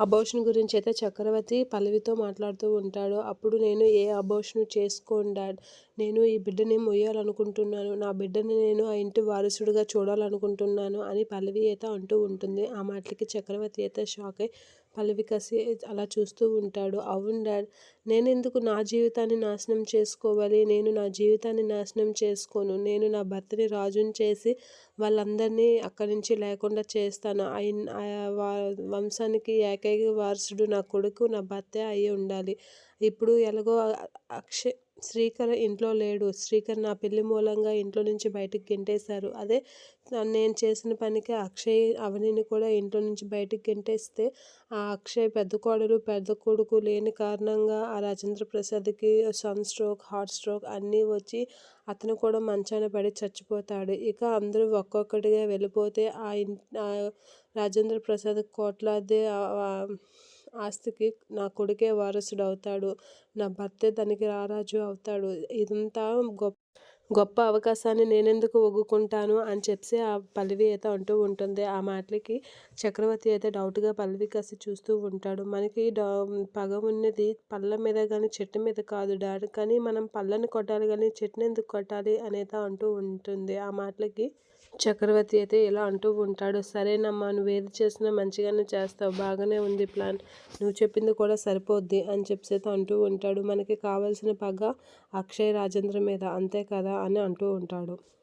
Abortion గురించి అయితే చక్రవర్తి పల్లవితో మాట్లాడుతూ ఉంటాడు. అప్పుడు నేను ఏ అబోషన్ చేసుకోను డాడ్? నేను ఈ బిడ్డని మొయ్యాలనుకుంటున్నాను. నా బిడ్డని నేను ఆ ఇంటి వారసుడిగా చూడాలనుకుంటున్నాను అని పల్లవి అయితే అంటూ ఉంటుంది. ఆ మాటలకి చక్రవర్తి అయితే షాక్ అయి పల్లవి కసి అలా చూస్తూ ఉంటాడు. అవును డాడ్ నేనెందుకు నా జీవితాన్ని నాశనం చేసుకోవాలి? నేను నా జీవితాన్ని నాశనం చేసుకోను. నేను నా భర్తని రాజుని చేసి వాళ్ళందరినీ అక్కడి నుంచి లేకుండా చేస్తాను. ఆయన వంశానికి ఏకైక వారసుడు నా కొడుకు నా భర్తే అయి ఉండాలి. ఇప్పుడు ఎలాగో అక్షయ్ శ్రీకర్ ఇంట్లో లేడు. శ్రీకర్ నా పెళ్ళి మూలంగా ఇంట్లో నుంచి బయటకు గెంటేశారు. అదే నేను చేసిన పనికి అక్షయ్ అవనిని కూడా ఇంట్లో నుంచి బయటకు గెంటేస్తే ఆ అక్షయ్ పెద్ద కోడలు పెద్ద కొడుకు లేని కారణంగా ఆ రాజేంద్ర ప్రసాద్కి సన్ స్ట్రోక్ హార్ట్ స్ట్రోక్ అన్నీ వచ్చి అతను కూడా మంచాన పడి చచ్చిపోతాడు. ఇక అందరూ ఒక్కొక్కటిగా వెళ్ళిపోతే ఆ రాజేంద్ర ప్రసాద్ కోట్లాది ఆస్తికి నా కొడుకే వారసుడు అవుతాడు నా భర్తే దానికి రారాజు అవుతాడు. ఇదంతా గొప్ప గొప్ప అవకాశాన్ని నేనెందుకు ఒగ్గుకుంటాను? అని చెప్పి ఆ పల్లవి అయితే అంటూ ఉంటుంది. ఆ మాటలకి చక్రవర్తి అయితే డౌట్గా పల్లవి కాసి చూస్తూ ఉంటాడు. మనకి పగ ఉన్నది పళ్ళ మీద కానీ చెట్టు మీద కాదు డాడ్ కానీ మనం పళ్ళని కొట్టాలి కానీ చెట్టుని ఎందుకు కొట్టాలి అనేది అంటూ ఉంటుంది. ఆ మాటలకి చక్రవర్తి అయితే ఇలా అంటూ ఉంటాడు సరేనమ్మా నువ్వు ఏది చేసినా మంచిగానే చేస్తావు బాగానే ఉంది ప్లాన్. నువ్వు చెప్పింది కూడా సరిపోద్ది అని చెప్పి అంటూ ఉంటాడు. మనకి కావాల్సిన పగ అక్షయ్ రాజేంద్ర మీద అంతే కదా అని అంటూ ఉంటాడు.